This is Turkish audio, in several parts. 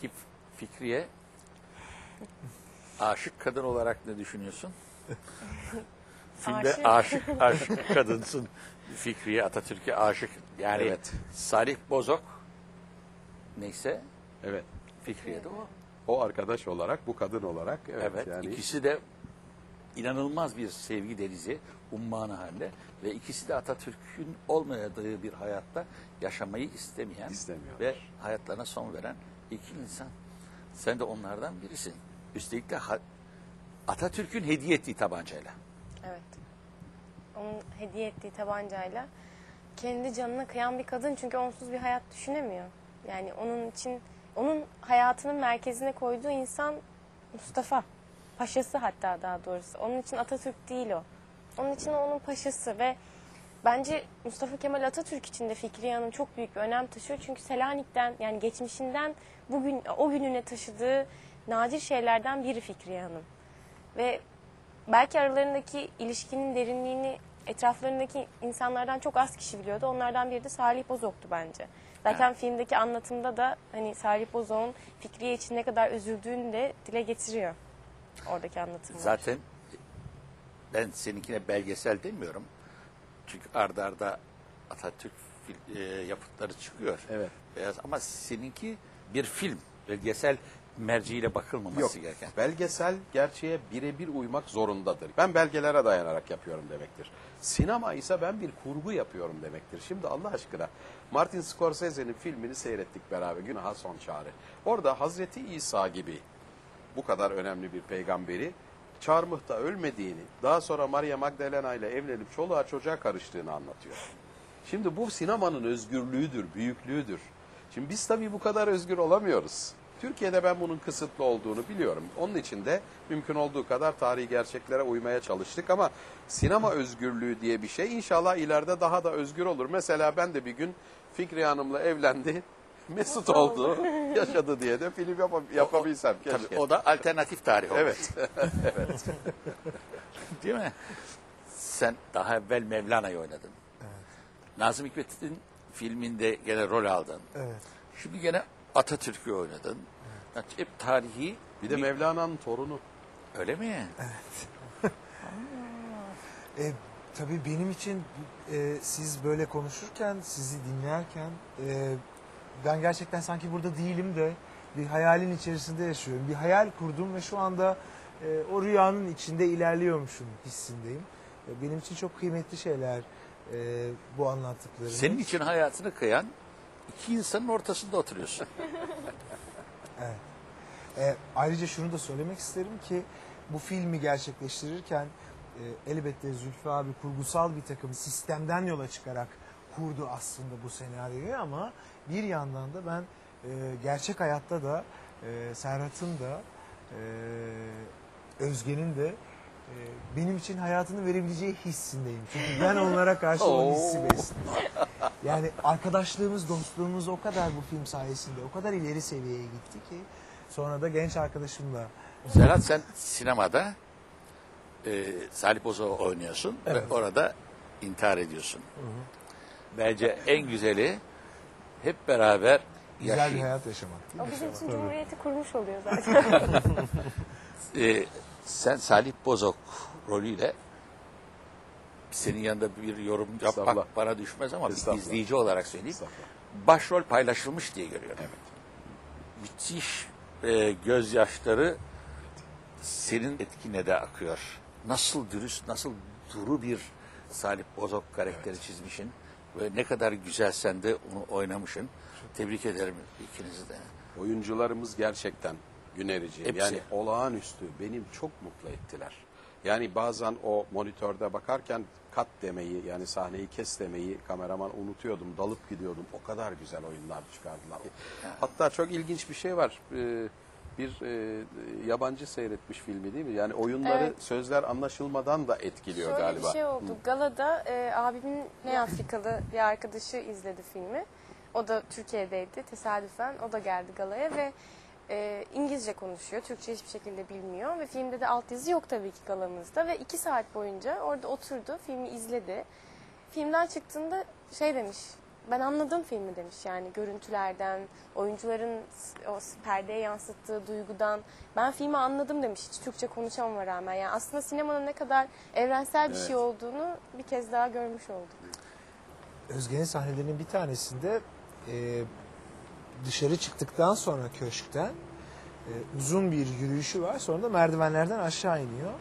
Peki Fikriye aşık kadın olarak ne düşünüyorsun? Filmde Aşık. aşık, aşık kadınsın. Fikriye Atatürk'e aşık. Yani Evet. Salih Bozok neyse Evet. Fikriye de o. O arkadaş olarak, bu kadın olarak. Evet. Evet, yani ikisi de inanılmaz bir sevgi denizi, ummanı halde ve ikisi de Atatürk'ün olmadığı bir hayatta yaşamayı istemeyen ve hayatlarına son veren iki insan. Sen de onlardan birisin. Üstelik de Atatürk'ün hediye ettiği tabancayla. Evet. Onun hediye ettiği tabancayla kendi canına kıyan bir kadın çünkü onsuz bir hayat düşünemiyor. Yani onun için onun hayatının merkezine koyduğu insan Mustafa. Paşası hatta daha doğrusu. Onun için Atatürk değil o. Onun için onun paşası ve bence Mustafa Kemal Atatürk için de Fikriye Hanım çok büyük bir önem taşıyor. Çünkü Selanik'ten yani geçmişinden bugün o gününe taşıdığı nadir şeylerden biri Fikriye Hanım. Ve belki aralarındaki ilişkinin derinliğini etraflarındaki insanlardan çok az kişi biliyordu. Onlardan biri de Salih Bozok'tu bence. Zaten filmdeki anlatımda da hani Salih Bozok'un Fikriye için ne kadar üzüldüğünü de dile getiriyor. Oradaki anlatımda. Zaten ben seninkine belgesel demiyorum. Çünkü ardarda arda Atatürk e, yapıtları çıkıyor. Evet. Beyaz ama seninki bir film, belgesel merciyle bakılmaması Yok. gereken. Belgesel gerçeğe birebir uymak zorundadır. Ben belgelere dayanarak yapıyorum demektir. Sinema ise ben bir kurgu yapıyorum demektir. Şimdi Allah aşkına Martin Scorsese'nin filmini seyrettik beraber. Günaha Son Çağrı. Orada Hazreti İsa gibi bu kadar önemli bir peygamberi çarmıhta ölmediğini, daha sonra Maria Magdalena ile evlenip çoluğa çocuğa karıştığını anlatıyor. Şimdi bu sinemanın özgürlüğüdür, büyüklüğüdür. Şimdi biz tabii bu kadar özgür olamıyoruz. Türkiye'de ben bunun kısıtlı olduğunu biliyorum. Onun için de mümkün olduğu kadar tarihi gerçeklere uymaya çalıştık ama sinema özgürlüğü diye bir şey inşallah ileride daha da özgür olur. Mesela ben de bir gün Fikri Hanım'la evlendi, mesut oldu, yaşadı diye de film yapa- yapabilsem keşke. Tabii o da alternatif tarih olmuş. Evet. Değil mi? Sen daha evvel Mevlana'yı oynadın. Nazım Hikmet'in filminde gene rol aldın. Evet. Şimdi gene Atatürk'ü oynadın. Yani Hep tarihi. Bir de Mevlana'nın torunu. Öyle mi? E, tabii benim için e, siz böyle konuşurken, sizi dinlerken e, ben gerçekten sanki burada değilim de bir hayalin içerisinde yaşıyorum. Bir hayal kurdum ve şu anda e, o rüyanın içinde ilerliyormuşum hissindeyim. E, benim için çok kıymetli şeyler e, bu anlattıklarınız. Senin için hayatını kıyan iki insanın ortasında oturuyorsun. E, ayrıca şunu da söylemek isterim ki bu filmi gerçekleştirirken e, elbette Zülfü abi kurgusal bir takım sistemden yola çıkarak kurdu aslında bu senaryoyu ama bir yandan da ben e, gerçek hayatta da e, Serhat'ın da e, Özge'nin de e, benim için hayatını verebileceği hissindeyim. Çünkü ben onlara karşı o hissi besliyorum. Yani arkadaşlığımız, dostluğumuz o kadar bu film sayesinde o kadar ileri seviyeye gitti ki sonra da genç arkadaşımla Serhat sen sinemada e, Salih Bozok'u oynuyorsun ve orada intihar ediyorsun. Bence en güzeli hep beraber güzel bir hayat yaşamak. O bizim için Cumhuriyeti kurmuş oluyor zaten. e, sen Salih Bozok rolüyle senin yanında bir yorum Estağfurullah. yapmak bana düşmez ama bir Estağfurullah. izleyici olarak söyleyeyim. Başrol paylaşılmış diye görüyorum. Evet. Müthiş e, gözyaşları senin etkine de akıyor. Nasıl dürüst, nasıl duru bir Salih Bozok karakteri çizmişsin. Ve ne kadar güzel sen de onu oynamışsın. Tebrik ederim ikinizi de. Oyuncularımız gerçekten günerici. Hepsi. Yani olağanüstü. Benim çok mutlu ettiler. Yani bazen o monitörde bakarken kat demeyi yani sahneyi kes demeyi kameraman unutuyordum. Dalıp gidiyordum. O kadar güzel oyunlar çıkardılar. Hatta çok ilginç bir şey var. Ee, bir e, yabancı seyretmiş filmi değil mi? Yani oyunları Evet. sözler anlaşılmadan da etkiliyor Şöyle galiba. bir şey oldu. Galada e, abimin ne Afrikalı bir arkadaşı izledi filmi. O da Türkiye'deydi tesadüfen. O da geldi galaya ve e, İngilizce konuşuyor. Türkçe hiçbir şekilde bilmiyor. Ve filmde de altyazı yok tabii ki galamızda. Ve iki saat boyunca orada oturdu. Filmi izledi. Filmden çıktığında şey demiş. Ben anladım filmi demiş yani görüntülerden, oyuncuların o perdeye yansıttığı duygudan. Ben filmi anladım demiş hiç Türkçe konuşamama rağmen. Yani aslında sinemanın ne kadar evrensel bir Evet. şey olduğunu bir kez daha görmüş olduk. Özge'nin sahnelerinin bir tanesinde e, dışarı çıktıktan sonra köşkten e, uzun bir yürüyüşü var. Sonra da merdivenlerden aşağı iniyor.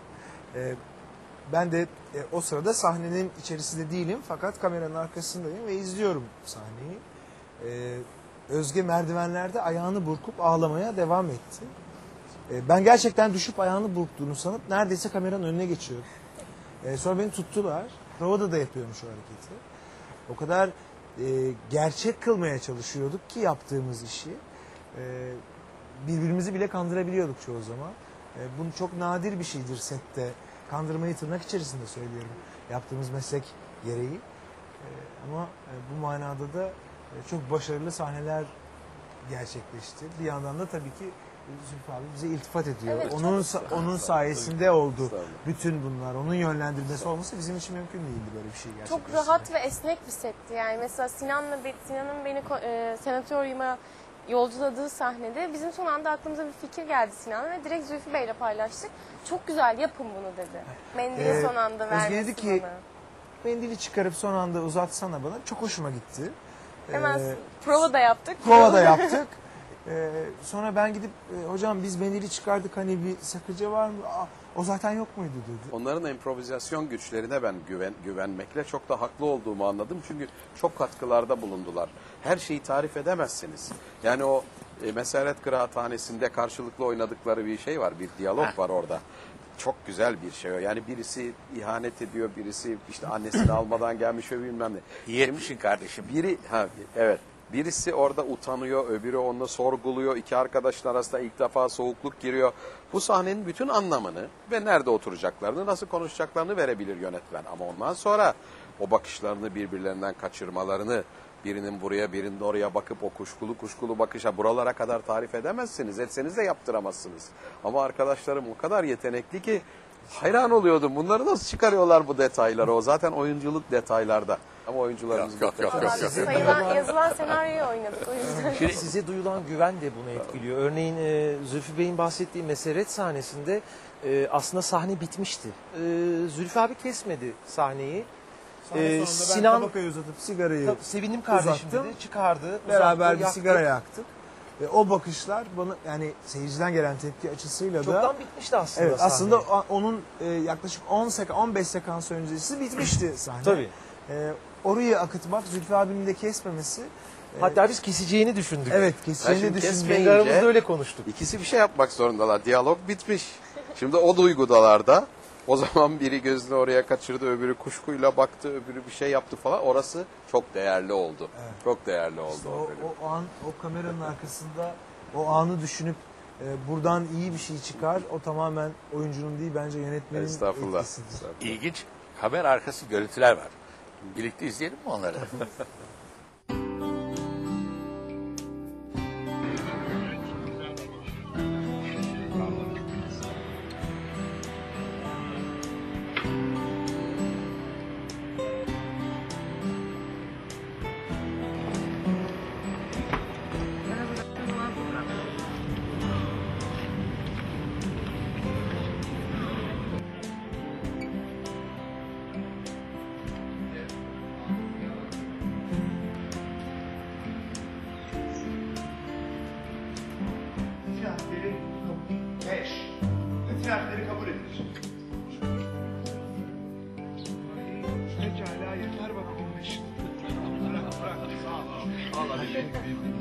E, ben de e, o sırada sahnenin içerisinde değilim fakat kameranın arkasındayım ve izliyorum sahneyi. E, Özge merdivenlerde ayağını burkup ağlamaya devam etti. E, ben gerçekten düşüp ayağını burktuğunu sanıp neredeyse kameranın önüne geçiyorum. E, sonra beni tuttular. Provada da yapıyormuş o hareketi. O kadar e, gerçek kılmaya çalışıyorduk ki yaptığımız işi. E, birbirimizi bile kandırabiliyorduk çoğu zaman. E, bunu çok nadir bir şeydir sette. Kandırmayı tırnak içerisinde söylüyorum. Yaptığımız meslek gereği. E, ama e, bu manada da e, çok başarılı sahneler gerçekleşti. Bir yandan da tabii ki Zülfü abi bize iltifat ediyor. Evet, onun onun sayesinde oldu. Bütün bunlar onun yönlendirmesi olması bizim için mümkün değildi böyle bir şey Çok gerçekleştirmek. rahat ve esnek bir setti. Yani mesela Sinan'la Sinan'ın beni e, senatoryuma yolculadığı sahnede bizim son anda aklımıza bir fikir geldi Sinan'la ve direkt Zülfü Bey'le paylaştık. Çok güzel yapın bunu dedi. Mendili Ee, son anda Özge vermesi dedi ki, bana. Mendili çıkarıp son anda uzatsana bana. Çok hoşuma gitti. Hemen Ee, prova da yaptık. prova da yaptık. Ee, sonra ben gidip e, hocam biz mendili çıkardık hani bir sakınca var mı? Aa, o zaten yok muydu dedi. Onların improvizasyon güçlerine ben güven, güvenmekle çok da haklı olduğumu anladım. Çünkü çok katkılarda bulundular. Her şeyi tarif edemezsiniz. Yani o e, Mesaret Kıraathanesi'nde karşılıklı oynadıkları bir şey var. Bir diyalog var orada. Çok güzel bir şey o. Yani birisi ihanet ediyor, birisi işte annesini almadan gelmiş ve bilmem ne. İyi etmişsin kardeşim. Biri ha evet. Birisi orada utanıyor, öbürü onu sorguluyor. İki arkadaşın arasında ilk defa soğukluk giriyor. Bu sahnenin bütün anlamını ve nerede oturacaklarını, nasıl konuşacaklarını verebilir yönetmen. Ama ondan sonra o bakışlarını birbirlerinden kaçırmalarını, birinin buraya, birinin oraya bakıp o kuşkulu kuşkulu bakışa buralara kadar tarif edemezsiniz. Etseniz de yaptıramazsınız. Ama arkadaşlarım o kadar yetenekli ki hayran oluyordum. Bunları nasıl çıkarıyorlar bu detayları? O zaten oyunculuk detaylarda. Ama oyuncularımız Yok, yok, yok, yok, yok. Sayılan, yazılan senaryoyu oynadık o yüzden. Şimdi Size duyulan güven de bunu etkiliyor. Örneğin e, Zülfü Bey'in bahsettiği meseret sahnesinde e, aslında sahne bitmişti. E, Zülfü abi kesmedi sahneyi. Sahne Ee, sonunda ben Sinan- tabakayı uzatıp sigarayı sevindim kardeşim uzattım. dedi. Çıkardı. beraber uzattı, bir yaktı. sigara yaktık. Ve o bakışlar bana yani seyirciden gelen tepki açısıyla da Çoktan bitmişti aslında Evet sahne. aslında o- onun e, yaklaşık 10 sek 15 sekans öncesi bitmişti sahne. Tabii. E, orayı akıtmak Zülfü abinin de kesmemesi. e, Hatta biz keseceğini düşündük. evet Ben keseceğini kesmeyince- Kendi aramızda öyle konuştuk. İkisi bir şey yapmak zorundalar. Diyalog bitmiş. Şimdi o duygudalarda o zaman biri gözünü oraya kaçırdı, öbürü kuşkuyla baktı, öbürü bir şey yaptı falan. Orası çok değerli oldu. Çok değerli oldu İşte o, o, bölüm. o an o kameranın arkasında o anı düşünüp e, buradan iyi bir şey çıkar. O tamamen oyuncunun değil bence yönetmenin Estağfurullah. etkisidir. Estağfurullah. ilginç kamera arkası görüntüler var. Birlikte izleyelim mi onları? Pekala yeter baba bunun işini. Allah Allah. Allah Allah.